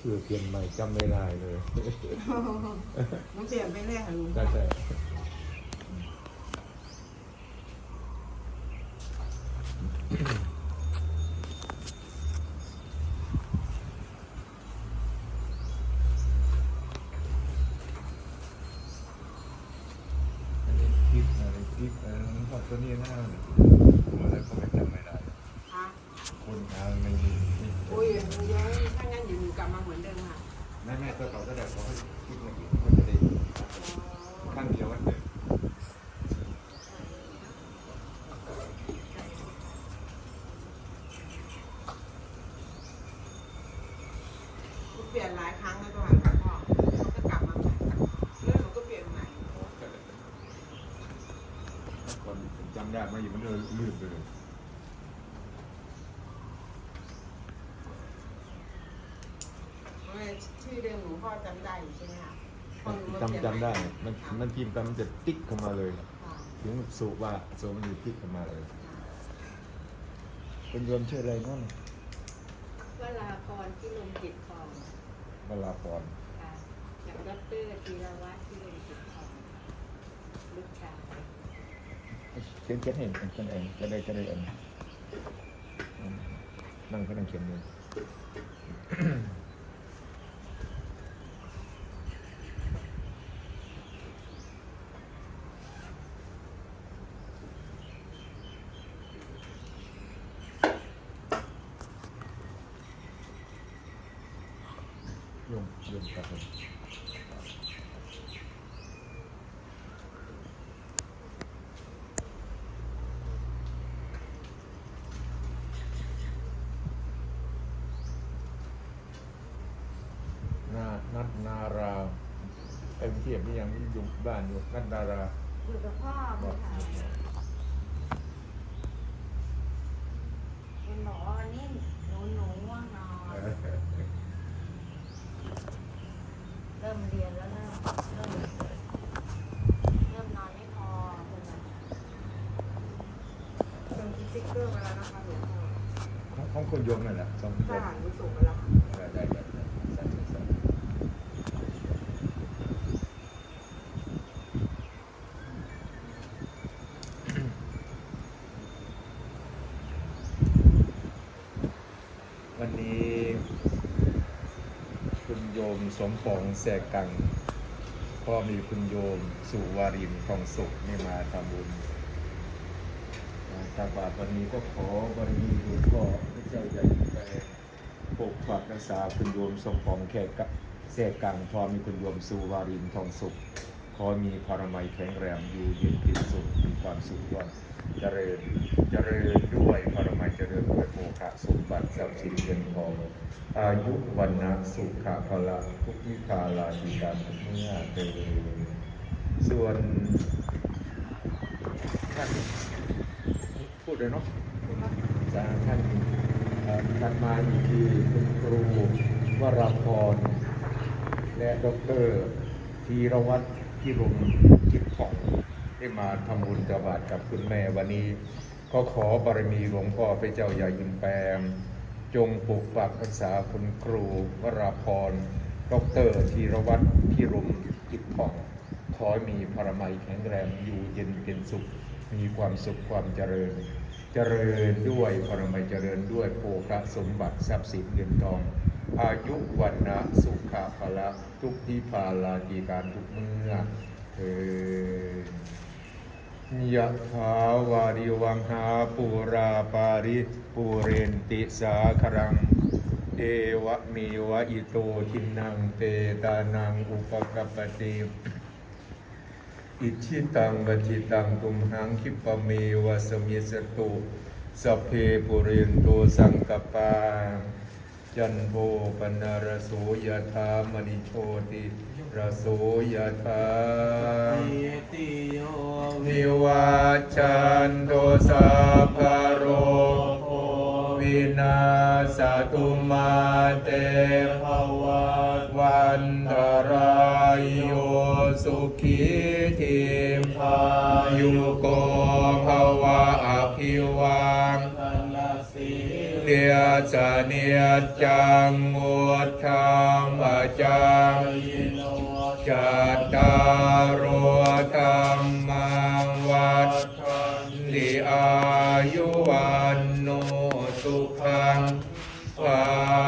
สื้อเปลี่ยนใหม่จำไม่ได้เลยมันเปลี่ยนไปเรื่อยค่ะลุงใช่ใช่อันนี้คลิปอะไรคลิปอะไรมันชอบตัวนี้นะอะไรก็ไม่จำไม่ได้ ค่ะ คนทางไม่ดีนี่ โอ้ ยเดี๋ยวถ้างั้นอยู่กลับมาเหมือนเดิมค่ะแม่แม่ก็ต่อก็ได้ขอให้คลิปมาอีกก็จะได้ข้างเดียวกันเลยเปลี่ยนหลายครั้งแล้วก็หลายพ่อเขาก็กลับมาใหม่เรื่องหนูก็เปลี่ยนใหม่คนจำได้มาอยู่มันเลยลืมไปเลย เพราะว่า ชื่อเดิมหนูพ่อจำได้อยู่ใช่ไหมคะพอหนูมาเปลี่ยนจำจำได้ใหม่มันมันพิมพ์ไปมันจะติ๊กเข้ามาเลย ค่ะถึงสุว่าสุมันอยู่ติ๊กเข้ามาเลยเป็นโยมชื่ออะไรนั่นวลาพรที่ลงจิตทองวลาพรค่ะจากดรธีรวัตรที่ลงจิตทองลูกชายเขียนเขียนเห็นเป็นคนเองจะได้จะได้เองอืมนั่งก็นั่งเขียนเลย โยมโยมครับผมนานัดนาราเอ็มเทียบนี่ยังอยู่บ้านอยู่นัดนาราอยู่กับพ่อบอกค่ะเป็นหมอวันนี้หนูหนูง่วงนอนเริ่ มเรียนแล้วเริ่มเริ่มเริ่มนอนไม่พอคนละส่งสติ๊กเกอร์มาแล้วนะคะหลวงพ่อของคนโยมนั่นแหละสองคนทหารหนูส่งมาแล้วค่ะได้ได้ได้สาธุสาธุวันนี้ คุณโยมสมปองแสกกัง ก็มีคุณโยมสุวารินทองสุขนี่มาทำบุญตากบาทวันนี้ก็ขอบารมีหลวงพ่อพระเจ้าใหญ่ไปปกปักรักษาคุณโยมสมปองแขกกะแสกกังพอมีคุณโยมสุวารินทองสุข ขอมีพารมัยแข็งแรงอยู่เย็นเป็นสุขมีความสุขความเจริญเจริญด้วยพารมัยเจริญด้วยโภคะสมบัติทรัพย์สินเงินทองอายุวันนะสุขะพละทุกวิภาลาธิการทุกเมื่อเดินส่วนท่านพูดเลยเนาะจาท่านท่านมาอีกทีคุณครูวราพรและดอกเตอรธีรวัตร พิรมจิตผ่องได้มาทำบุญกบาทกับคุณแม่วันนี้ ก็ขอบารมีหลวงพ่อพระเจ้าใหญ่ยินแปม จงปกปักรักษาคุณครูวราพรดรธีรวัตรพิรมจิตผ่องขอมีพรมัยแข็งแรงอยู่เย็นเป็นสุข มีความสุขความเจริญ เจริญด้วยพรมัยเจริญด้วยโภคสมบัติทรัพย์สินเงินทอง อายุวันนะสุขะพละทุกทิพาลาดีการทุกเมื่อเถิดยะถาวาริวังหาปูราปาริปูเรนติสาครัง เอวะเมวะอิโตทินังเปตานังอุปกปปติอิชิตังปจิตังตุมหังคิปเมวะสมิสตุสเพปุเรนโตสังกปา จันโทปนารโสยธามณิโชติรโสยธาติโยนิวาจันโตสัพพโรโควินาสตุมาเตภวัตวันตรายโยสุขีทิพายุโกภวะอภิวังทัน เดียสเนียจังมุทธามจังยโนจัตตารโธรรมังวัฏทันติอายุวันโนสุขังภา